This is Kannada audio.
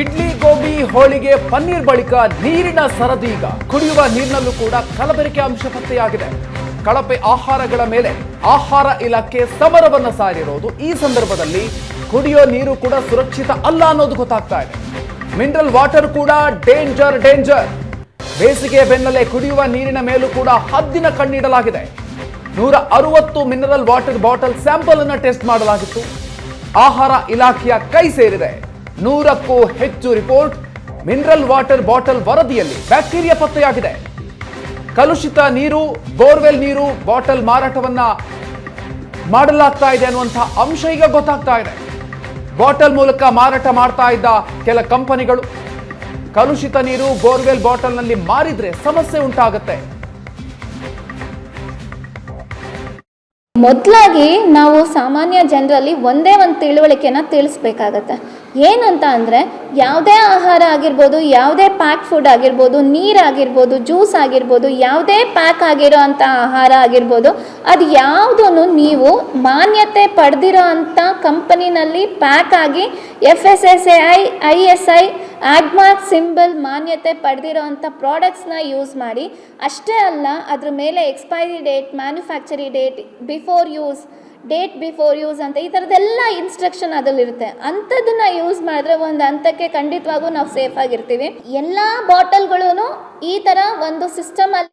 ಇಡ್ಲಿ, ಗೋಬಿ, ಹೋಳಿಗೆ, ಪನ್ನೀರ್ ಬಳಿಕ ನೀರಿನ ಸರದೀಗ ಕುಡಿಯುವ ನೀರಿನಲ್ಲೂ ಕೂಡ ಕಲಬೆರಕೆ ಅಂಶ ಪತ್ತೆಯಾಗಿದೆ. ಕಳಪೆ ಆಹಾರಗಳ ಮೇಲೆ ಆಹಾರ ಇಲಾಖೆ ಸಮರವನ್ನು ಸಾರಿರೋದು. ಈ ಸಂದರ್ಭದಲ್ಲಿ ಕುಡಿಯೋ ನೀರು ಕೂಡ ಸುರಕ್ಷಿತ ಅಲ್ಲ ಅನ್ನೋದು ಗೊತ್ತಾಗ್ತಾ ಇದೆ. ಮಿನರಲ್ ವಾಟರ್ ಕೂಡ ಡೇಂಜರ್ ಡೇಂಜರ್. ಬೇಸಿಗೆ ಬೆನ್ನಲ್ಲೇ ಕುಡಿಯುವ ನೀರಿನ ಮೇಲೂ ಕೂಡ ಹದ್ದಿನ ಕಣ್ಣಿಡಲಾಗಿದೆ. ನೂರ ಅರವತ್ತು ಮಿನರಲ್ ವಾಟರ್ ಬಾಟಲ್ ಸ್ಯಾಂಪಲ್ ಅನ್ನು ಟೆಸ್ಟ್ ಮಾಡಲಾಗಿತ್ತು. ಆಹಾರ ಇಲಾಖೆಯ ಕೈ ಸೇರಿದೆ. ನೂರಕ್ಕೂ ಹೆಚ್ಚು ರಿಪೋರ್ಟ್ ಮಿನರಲ್ ವಾಟರ್ ಬಾಟಲ್ ವರದಿಯಲ್ಲಿ ಬ್ಯಾಕ್ಟೀರಿಯಾ ಪತ್ತೆಯಾಗಿದೆ. ಕಲುಷಿತ ನೀರು, ಬೋರ್ವೆಲ್ ನೀರು, ಬಾಟಲ್ ಮಾರಾಟವನ್ನ ಮಾಡಲಾಗ್ತಾ ಇದೆ ಅನ್ನುವಂತಹ ಅಂಶ ಈಗ ಗೊತ್ತಾಗ್ತಾ ಇದೆ. ಬಾಟಲ್ ಮೂಲಕ ಮಾರಾಟ ಮಾಡ್ತಾ ಇದ್ದ ಕೆಲ ಕಂಪನಿಗಳು ಕಲುಷಿತ ನೀರು, ಬೋರ್ವೆಲ್ ಬಾಟಲ್ನಲ್ಲಿ ಮಾರಿದ್ರೆ ಸಮಸ್ಯೆ ಉಂಟಾಗುತ್ತೆ. ಮೊದಲಾಗಿ ನಾವು ಸಾಮಾನ್ಯ ಜನರಲ್ಲಿ ಒಂದೇ ಒಂದು ತಿಳುವಳಿಕೆನ ತಿಳಿಸ್ಬೇಕಾಗತ್ತೆ. ಏನಂತ ಅಂದರೆ ಯಾವುದೇ ಆಹಾರ ಆಗಿರ್ಬೋದು, ಯಾವುದೇ ಪ್ಯಾಕ್ ಫುಡ್ ಆಗಿರ್ಬೋದು ನೀರಾಗಿರ್ಬೋದು ಜ್ಯೂಸ್ ಆಗಿರ್ಬೋದು, ಯಾವುದೇ ಪ್ಯಾಕ್ ಆಗಿರೋ ಅಂಥ ಆಹಾರ ಆಗಿರ್ಬೋದು, ಅದು ಯಾವುದೂ ನೀವು ಮಾನ್ಯತೆ ಪಡೆದಿರೋ ಅಂಥ ಕಂಪನಿನಲ್ಲಿ ಪ್ಯಾಕ್ ಆಗಿ F S S A I I S I hallmark symbol ಮಾನ್ಯತೆ ಪಡೆದಿರೋ ಅಂಥ ಪ್ರಾಡಕ್ಟ್ಸ್ನ ಯೂಸ್ ಮಾಡಿ, ಅಷ್ಟೇ ಅಲ್ಲ ಅದ್ರ ಮೇಲೆ expiry date, manufacturing date, before use, date before use ಅಂತ ಈ ಥರದ್ದೆಲ್ಲ ಇನ್ಸ್ಟ್ರಕ್ಷನ್ ಅದರಲ್ಲಿರುತ್ತೆ. ಅಂಥದ್ದನ್ನ ಯೂಸ್ ಮಾಡಿದ್ರೆ ಒಂದು ಹಂತಕ್ಕೆ ಖಂಡಿತವಾಗೂ ನಾವು ಸೇಫ್ ಆಗಿರ್ತೀವಿ. ಎಲ್ಲ ಬಾಟಲ್ಗಳೂ ಈ ಥರ ಒಂದು ಸಿಸ್ಟಮಲ್ಲಿ